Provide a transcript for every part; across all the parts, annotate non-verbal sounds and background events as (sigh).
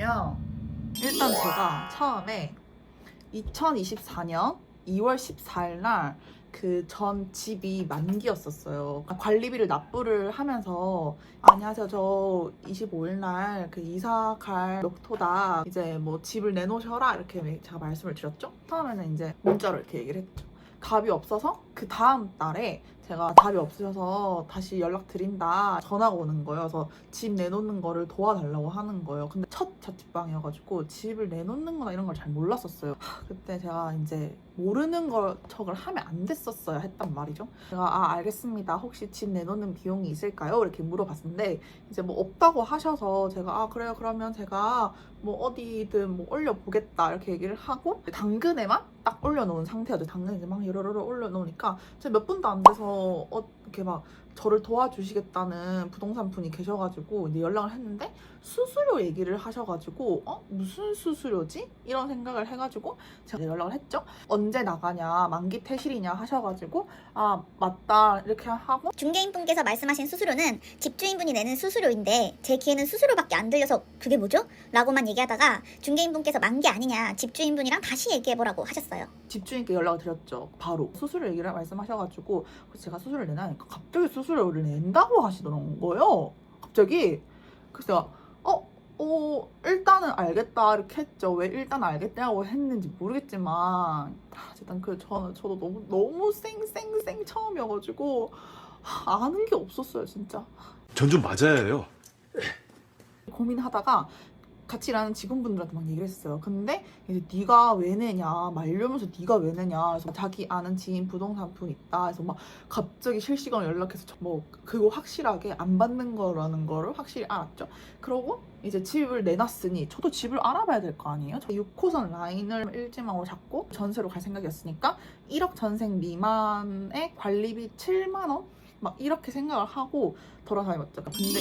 있었냐면요. 일단 제가 처음에 2024년 2월 14일 날 그 전 집이 만기였었어요. 관리비를 납부를 하면서 안녕하세요. 저 25일 날 그 이사 갈 녹토다. 이제 뭐 집을 내놓으셔라 이렇게 제가 말씀을 드렸죠. 처음에는 이제 문자로 이렇게 얘기를 했죠. 답이 없어서 그 다음 달에 제가 답이 없으셔서 다시 연락드린다 전화가 오는 거예요. 그래서 집 내놓는 거를 도와달라고 하는 거예요. 근데 첫 자취방이어가지고 집을 내놓는 거나 이런 걸 잘 몰랐었어요. 하, 그때 제가 이제 모르는 걸 척을 하면 안 됐었어야 했단 말이죠. 제가 아 알겠습니다. 혹시 집 내놓는 비용이 있을까요? 이렇게 물어봤는데 이제 뭐 없다고 하셔서 제가 아 그래요 그러면 제가 뭐 어디든 뭐 올려보겠다 이렇게 얘기를 하고 당근에만 딱 올려놓은 상태였죠. 당근에 막 여러러러 올려놓으니까 제가 몇 분도 안 돼서 어, 이렇게 막 저를 도와주시겠다는 부동산 분이 계셔가지고 이제 연락을 했는데 수수료 얘기를 하셔가지고 어 무슨 수수료지 이런 생각을 해가지고 제가 연락을 했죠. 언제 나가냐 만기 퇴실이냐 하셔가지고 아 맞다 이렇게 하고 중개인분께서 말씀하신 수수료는 집주인분이 내는 수수료인데 제 귀에는 수수료밖에 안 들려서 그게 뭐죠? 라고만 얘기하다가 중개인분께서 만기 아니냐 집주인분이랑 다시 얘기해보라고 하셨어요. 집주인께 연락을 드렸죠. 바로 수수료 얘기를 말씀하셔가지고 제가 수수료를 내나 니까 갑자기 수수료 를 낸다고 하시더라는 거예요. 갑자기 그래서 어, 어 일단은 알겠다 이렇게 했죠. 왜 일단 알겠다고 했는지 모르겠지만 아, 일단 그 저는 저도 너무 너무 쌩쌩쌩 처음이어가지고 아, 아는 게 없었어요 진짜. 전 좀 맞아야 해요. 고민하다가 같이 일하는 직원분들한테 막 얘기를 했어요. 근데 이제 네가 왜 내냐 말려면서 네가 왜 내냐 그래서 자기 아는 지인 부동산 분 있다 해서 막 갑자기 실시간으로 연락해서 저- 뭐 그거 확실하게 안 받는 거라는 거를 확실히 알았죠. 그러고 이제 집을 내놨으니 저도 집을 알아봐야 될 거 아니에요. 저 6호선 라인을 일지망으로 잡고 전세로 갈 생각이었으니까 1억 전생 미만의 관리비 7만 원? 막 이렇게 생각을 하고 돌아다녔죠. 근데 이게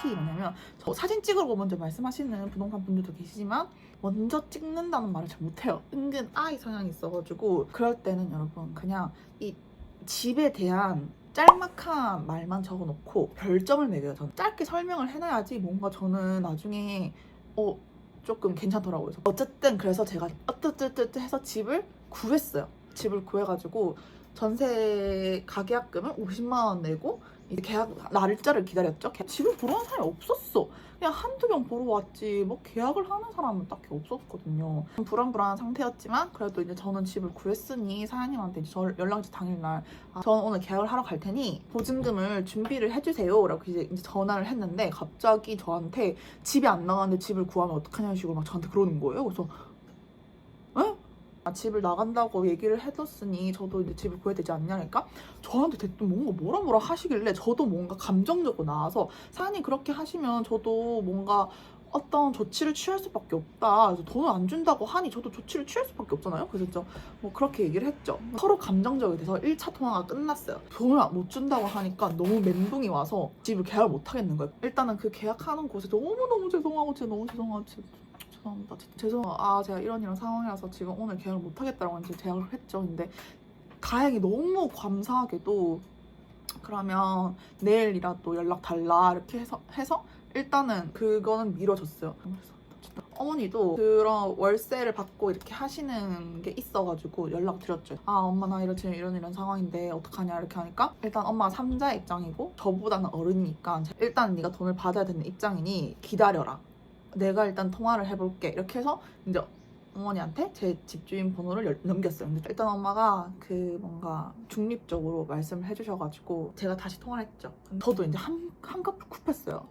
꿀팁이 뭐냐면 저 사진 찍으라고 먼저 말씀하시는 부동산 분들도 계시지만 먼저 찍는다는 말을 잘 못해요. 은근 아이 성향이 있어가지고 그럴 때는 여러분 그냥 이 집에 대한 짤막한 말만 적어놓고 별점을 매겨요. 저는 짧게 설명을 해놔야지 뭔가 저는 나중에 어 조금 괜찮더라고요. 어쨌든 그래서 제가 어뜨뜨뜨뜨 해서 집을 구했어요. 집을 구해가지고 전세 가계약금을 50만 원 내고 이제 계약 날짜를 기다렸죠. 개- 집을 보러 온 사람이 없었어. 그냥 한두 명 보러 왔지. 뭐 계약을 하는 사람은 딱히 없었거든요. 좀 불안불안한 상태였지만 그래도 이제 저는 집을 구했으니 사장님한테 저 연락지 당일날 아, 저는 오늘 계약을 하러 갈 테니 보증금을 준비를 해주세요. 라고 이제, 이제 전화를 했는데 갑자기 저한테 집이 안 나가는데 집을 구하면 어떡하냐는 식으로 막 저한테 그러는 거예요. 그래서 에? 아, 집을 나간다고 얘기를 해뒀으니 저도 이제 집을 구해야 되지 않냐니까 저한테 대뜸 뭔가 뭐라 뭐라 하시길래 저도 뭔가 감정적으로 나와서 사장님 그렇게 하시면 저도 뭔가 어떤 조치를 취할 수밖에 없다. 그래서 돈을 안 준다고 하니 저도 조치를 취할 수밖에 없잖아요. 그래서 뭐 그렇게 얘기를 했죠. 서로 감정적이 돼서 1차 통화가 끝났어요. 돈을 못 준다고 하니까 너무 멘붕이 와서 집을 계약을 못 하겠는 거예요. 일단은 그 계약하는 곳에 너무너무 죄송하고 진짜 너무 죄송하고 진짜 죄송합니다. 죄송해요. 아 제가 이런 이런 상황이라서 지금 오늘 계약을 못 하겠다라고 이제 제약을 했죠. 근데 다행히 너무 감사하게도 그러면 내일이라도 연락 달라 이렇게 해서 해서 일단은 그거는 미뤄졌어요. 어머니도 그런 월세를 받고 이렇게 하시는 게 있어가지고 연락 드렸죠. 아 엄마 나 이런 이런 이런 상황인데 어떡하냐 이렇게 하니까 일단 엄마가 삼자 입장이고 저보다는 어른이니까 일단 네가 돈을 받아야 되는 입장이니 기다려라. 내가 일단 통화를 해볼게 이렇게 해서 이제 어머니한테 제 집주인 번호를 열- 넘겼어요. 일단 엄마가 그 뭔가 중립적으로 말씀을 해주셔가지고 제가 다시 통화를 했죠. 저도 이제 한 한꺼풀 굽혔어요.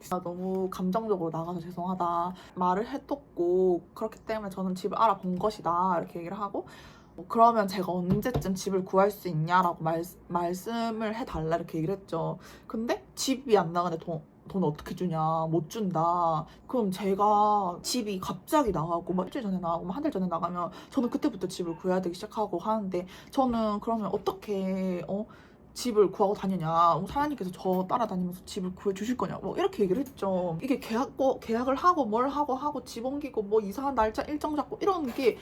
진짜 너무 감정적으로 나가서 죄송하다 말을 해뒀고 그렇기 때문에 저는 집을 알아본 것이다 이렇게 얘기를 하고 뭐 그러면 제가 언제쯤 집을 구할 수 있냐라고 말, 말씀을 해달라 이렇게 얘기를 했죠. 근데 집이 안 나가는데 돈, 돈 어떻게 주냐 못 준다. 그럼 제가 집이 갑자기 나가고 막 일주일 전에 나가고 한 달 전에 나가면 저는 그때부터 집을 구해야 되기 시작하고 하는데 저는 그러면 어떻게 어 집을 구하고 다니냐. 뭐 사장님께서 저 따라다니면서 집을 구해 주실 거냐. 뭐 이렇게 얘기를 했죠. 이게 계약 뭐 계약을 하고 뭘 하고 하고 집 옮기고 뭐 이상한 날짜 일정 잡고 이런 게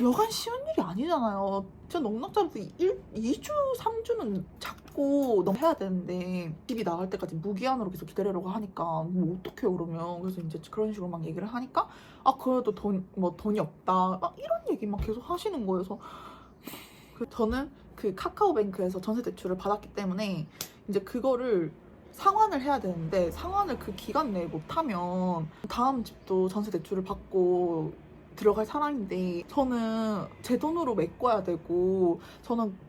여간 쉬운 일이 아니잖아요. 진짜 넉넉 1, 2주 3주는 잡 고 받고 너무 해야 되는데 집이 나갈 때까지 무기한으로 계속 기다리라고 하니까 뭐 어떡해요 그러면. 그래서 이제 그런 식으로 막 얘기를 하니까 아 그래도 돈 뭐 돈이 없다. 막 이런 얘기 막 계속 하시는 거예요. 그래서 그 저는 그 카카오뱅크에서 전세 대출을 받았기 때문에 이제 그거를 상환을 해야 되는데 상환을 그 기간 내에 못하면 다음 집도 전세 대출을 받고 들어갈 사람인데 저는 제 돈으로 메꿔야 되고 저는 막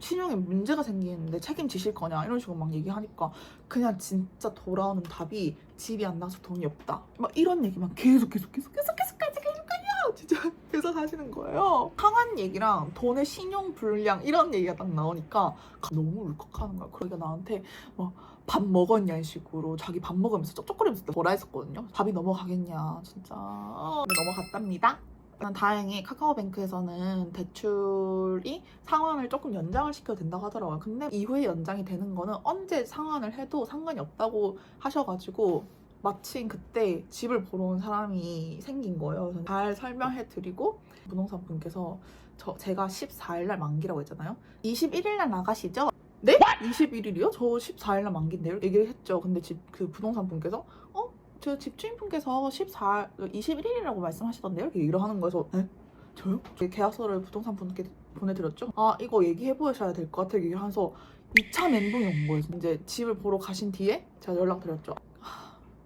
신용에 문제가 생기는데 책임지실 거냐 이런 식으로 막 얘기하니까 그냥 진짜 돌아오는 답이 집이 안 나서 돈이 없다. 막 이런 얘기만 계속 계속 계속 계속 계속 계속 계속 하요. 진짜 (laughs) 계속 하시는 거예요. 상한 얘기랑 돈의 신용 불량 이런 얘기가 딱 나오니까 너무 울컥하는 거야. 그러니까 나한테 뭐밥 먹었냐 이 식으로 자기 밥 먹으면서 쩍쩍거리면서 뭐라 했었거든요 밥이 넘어가겠냐 진짜. 넘어갔답니다 난 다행히 카카오뱅크에서는 대출이 상환을 조금 연장을 시켜도 된다고 하더라고요. 근데 이후에 연장이 되는 거는 언제 상환을 해도 상관이 없다고 하셔가지고 마침 그때 집을 보러 온 사람이 생긴 거예요. 잘 설명해 드리고 부동산 분께서 저 제가 14일 날 만기라고 했잖아요. 21일 날 나가시죠? 네? 21일이요? 저 14일 날 만기인데요? 얘기를 했죠. 근데 집 그 부동산 분께서 어? 저 집주인분께서 14, 21일이라고 말씀하시던데요? 이렇게 얘기를 하는 거여서 에? 저요? 저 계약서를 부동산 분께 보내드렸죠? 아 이거 얘기해 보셔야 될 것 같아 요. 얘기를 하면서 2차 멘붕이 온 거예요. 이제 집을 보러 가신 뒤에 제가 연락드렸죠.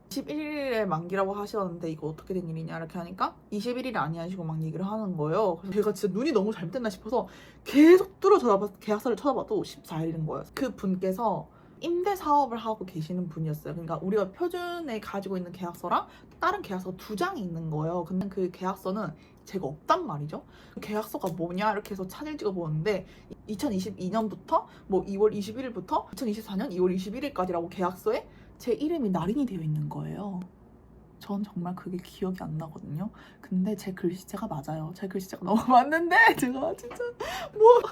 21일에 만기라고 하셨는데 이거 어떻게 된 일이냐 이렇게 하니까 21일이 아니하시고 막 얘기를 하는 거예요. 그래서 제가 진짜 눈이 너무 잘못됐나 싶어서 계속 뚫어 쳐다봐 계약서를 쳐다봐도 14일인 거예요. 그 분께서 임대 사업을 하고 계시는 분이었어요. 그러니까 우리가 표준에 가지고 있는 계약서랑 다른 계약서 두 장이 있는 거예요. 근데 그 계약서는 제가 없단 말이죠. 그 계약서가 뭐냐 이렇게 해서 사진을 찍어 보는데 2022년부터 뭐 2월 21일부터 2024년 2월 21일까지라고 계약서에 제 이름이 날인이 되어 있는 거예요. 전 정말 그게 기억이 안 나거든요. 근데 제 글씨체가 맞아요. 제 글씨체가 (laughs) 너무 맞는데 제가 진짜 뭐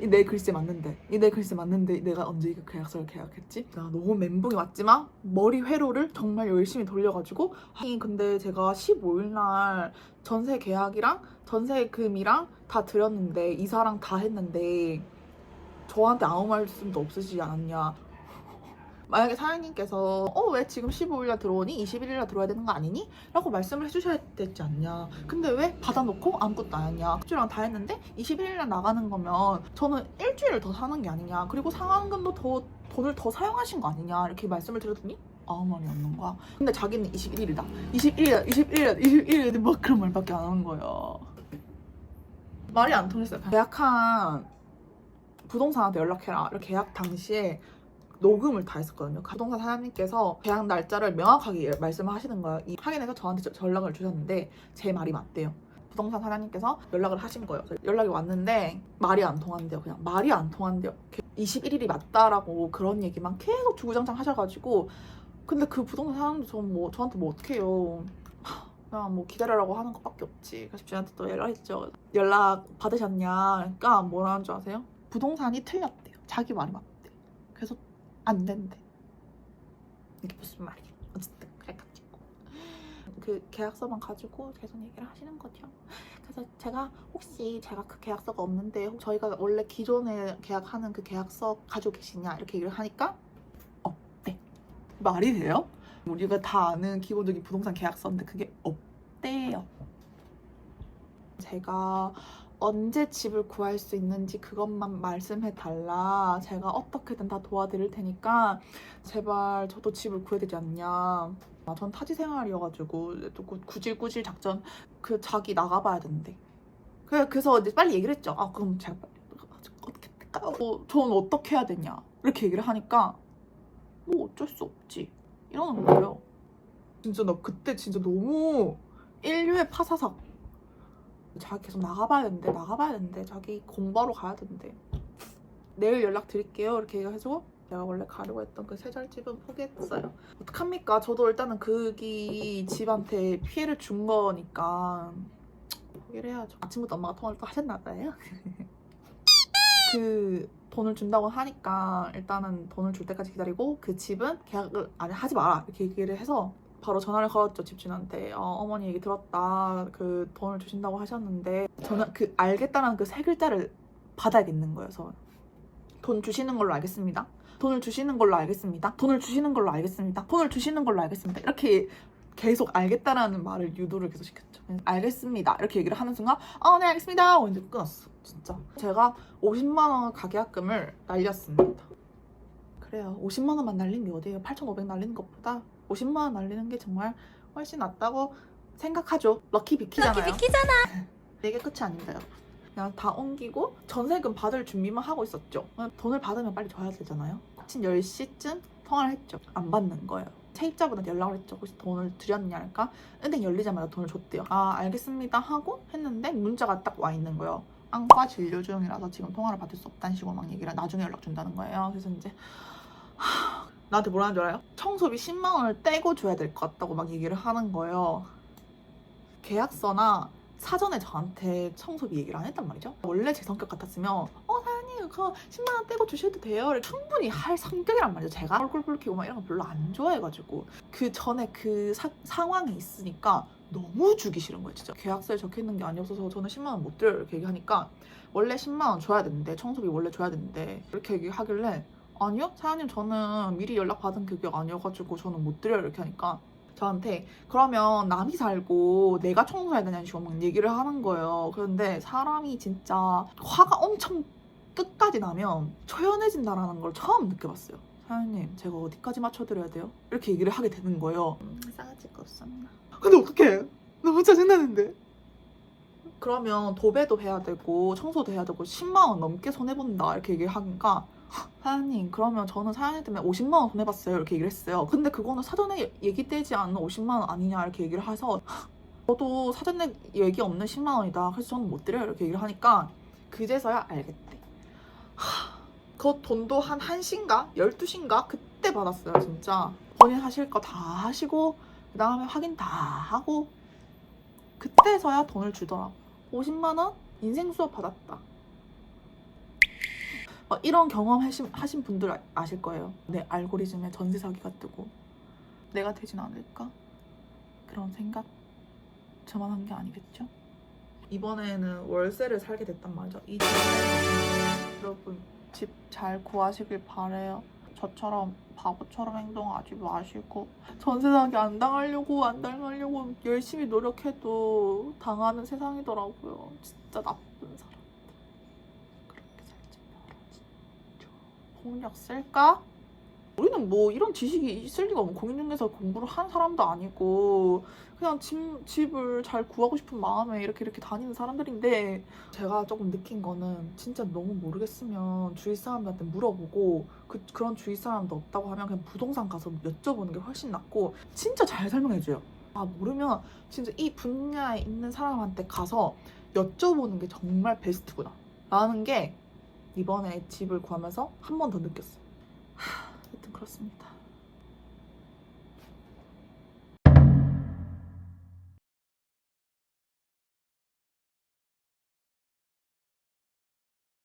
이 내 글씨 맞는데 이 내 글씨 맞는데 내가 언제 이거 계약서를 계약했지? 나 너무 멘붕이 왔지만 머리 회로를 정말 열심히 돌려가지고 아니 근데 제가 15일 날 전세 계약이랑 전세금이랑 다 드렸는데 이사랑 다 했는데 저한테 아무 말씀도 없으시지 않았냐 만약에 사장님께서 어 왜 지금 15일날 들어오니? 21일날 들어와야 되는 거 아니니? 라고 말씀을 해주셔야 되지 않냐. 근데 왜 받아놓고 아무것도 안 했냐. 수주랑 다 했는데 21일날 나가는 거면 저는 일주일을 더 사는 게 아니냐. 그리고 상환금도 더 돈을 더 사용하신 거 아니냐. 이렇게 말씀을 드렸더니 아무 말이 없는 거야. 근데 자기는 21일이다. 21일이다 21일이다 21일이다 막 그런 말밖에 안 하는 거예요. 말이 안 통했어요. 계약한 부동산한테 연락해라. 이렇게 계약 당시에 녹음을 다 했었거든요. 그 부동산 사장님께서 계약 날짜를 명확하게 말씀을 하시는 거예요. 이 확인해서 저한테 저- 연락을 주셨는데 제 말이 맞대요. 부동산 사장님께서 연락을 하신 거예요. 연락이 왔는데 말이 안 통한대요. 그냥 말이 안 통한대요. 21일이 맞다라고 그런 얘기만 계속 주구장창 하셔가지고 근데 그 부동산 사장님도 저뭐 저한테 뭐 어떡해요. 하, 그냥 뭐 기다려라고 하는 것밖에 없지. 그래서 저한테 또 연락했죠. 연락 받으셨냐? 그러니까 뭐라는 줄 아세요? 부동산이 틀렸대요. 자기 말이. 그래서 안 된대. 이게 무슨 말이야? 어쨌든 그래가지고 그 계약서만 가지고 계속 얘기를 하시는 거죠. 그래서 제가 혹시 제가 그 계약서가 없는데 혹 저희가 원래 기존에 계약하는 그 계약서 가지고 계시냐 이렇게 얘기를 하니까 없대. 말이 돼요? 우리가 다 아는 기본적인 부동산 계약서인데 그게 없대요. 제가 언제 집을 구할 수 있는지 그것만 말씀해 달라. 제가 어떻게든 다 도와드릴 테니까 제발 저도 집을 구해야 되지 않냐. 아, 전 타지 생활이어가지고 또 구- 구질구질 작전 그 자기 나가봐야 된대. 그래 그래서 이제 빨리 얘기를 했죠. 아 그럼 제가 어떻게 할까? 어, 전 어떻게 해야 되냐 이렇게 얘기를 하니까 뭐 어쩔 수 없지 이러는 거예요. 진짜 나 그때 진짜 너무 인류의 파사삭. 자기 계속 나가봐야 된대 나가봐야 된대. 자기 공부하러 가야 된대. 내일 연락 드릴게요. 이렇게 얘기해서 제가 원래 가려고 했던 그 세잘집은 포기했어요. 어떡합니까? 저도 일단은 그기 집한테 피해를 준 거니까 포기를 해야죠. 아침부터 엄마가 통화를 또 하셨나 봐요. (laughs) 그 돈을 준다고 하니까 일단은 돈을 줄 때까지 기다리고 그 집은 계약을 아니 하지 마라. 이렇게 얘기를 해서 바로 전화를 걸었죠 집주인한테 어, 머니 얘기 들었다 그 돈을 주신다고 하셨는데 저는 그 알겠다라는 그 세 글자를 받아야겠는 거예요 저돈 주시는 걸로 알겠습니다. 돈을 주시는 걸로 알겠습니다. 돈을 주시는 걸로 알겠습니다. 돈을 주시는 걸로 알겠습니다. 이렇게 계속 알겠다라는 말을 유도를 계속 시켰죠. 알겠습니다. 이렇게 얘기를 하는 순간 아, 네, 알겠습니다. 하고 이제 끊었어. 진짜. 제가 50만 원 가계약금을 날렸습니다. 그래요. 50만 원만 날린 게 어디예요? 8,500 날리는 것보다 50만 원 날리는 게 정말 훨씬 낫다고 생각하죠. 럭키 비키잖아요. 비키잖아. (laughs) 이게 끝이 아닙니다. 여러분. 그냥 다 옮기고 전세금 받을 준비만 하고 있었죠. 돈을 받으면 빨리 줘야 되잖아요. 아침 10시쯤 통화를 했죠. 안 받는 거예요. 세입자분한테 연락을 했죠. 혹시 돈을 드렸냐 할까? 은행 열리자마자 돈을 줬대요. 아 알겠습니다 하고 했는데 문자가 딱 와 있는 거예요. 안과 진료 중이라서 지금 통화를 받을 수 없다는 식으로 막 얘기를 나중에 연락 준다는 거예요. 그래서 이제 하, 나한테 뭐라는 줄 알아요? 청소비 10만 원을 떼고 줘야 될 것 같다고 막 얘기를 하는 거예요. 계약서나 사전에 저한테 청소비 얘기를 안 했단 말이죠. 원래 제 성격 같았으면 어 사장님 그거 10만 원 떼고 주셔도 돼요를 충분히 할 성격이란 말이죠. 제가 얼굴 붉히고 막 이런 거 별로 안 좋아해가지고 그 전에 그 사- 상황에 있으니까 너무 주기 싫은 거예요. 진짜 계약서에 적혀 있는 게 아니었어서 저는 10만 원 못 드려요 이렇게 얘기하니까 원래 10만 원 줘야 되는데 청소비 원래 줘야 되는데 이렇게 얘기하길래 아니요 사장님 저는 미리 연락 받은 그게 아니어가지고 저는 못 드려요 이렇게 하니까 저한테 그러면 남이 살고 내가 청소해야 되냐는 식으로 막 얘기를 하는 거예요. 그런데 사람이 진짜 화가 엄청 끝까지 나면 초연해진다라는 걸 처음 느껴봤어요. 사장님, 제가 어디까지 맞춰드려야 돼요? 이렇게 얘기를 하게 되는 거예요. 음, 싸가지가 없었나? 근데 어떡해? 너무 짜증나는데? 그러면 도배도 해야 되고 청소도 해야 되고 10만 원 넘게 손해본다 이렇게 얘기를 하니까 사장님 그러면 저는 사장님 때문에 50만 원 손해봤어요. 이렇게 얘기를 했어요. 근데 그거는 사전에 얘기 되지 않는 50만 원 아니냐 이렇게 얘기를 해서 저도 사전에 얘기 없는 10만 원이다. 그래서 저는 못 드려요. 이렇게 얘기를 하니까 그제서야 알겠대. 하, 그 돈도 한 1시인가? 12시인가? 그때 받았어요 진짜. 본인 하실 거 다 하시고 그 다음에 확인 다 하고 그때서야 돈을 주더라고 50만 원 인생 수업 받았다 어, 이런 경험 하신, 하신 분들 아- 아실 거예요. 내 알고리즘에 전세 사기가 뜨고 내가 되진 않을까? 그런 생각 저만 한 게 아니겠죠? 이번에는 월세를 살게 됐단 말이죠. 이 집, 여러분 집 잘 구하시길 바래요. 저처럼 바보처럼 행동하지 마시고 전세 사기 안 당하려고 안 당하려고 열심히 노력해도 당하는 세상이더라고요. 진짜 나쁜 사람. 그렇게 살지 마라 진짜. 폭력 쓸까? 우리는 뭐 이런 지식이 있을 리가 없고 공인중개사 공부를 한 사람도 아니고 그냥 집, 집을 잘 구하고 싶은 마음에 이렇게 이렇게 다니는 사람들인데 제가 조금 느낀 거는 진짜 너무 모르겠으면 주위 사람들한테 물어보고 그, 그런 주위 사람도 없다고 하면 그냥 부동산 가서 여쭤보는 게 훨씬 낫고 진짜 잘 설명해줘요 아 모르면 진짜 이 분야에 있는 사람한테 가서 여쭤보는 게 정말 베스트구나 라는 게 이번에 집을 구하면서 한 번 더 느꼈어요. 하, 하여튼 그렇습니다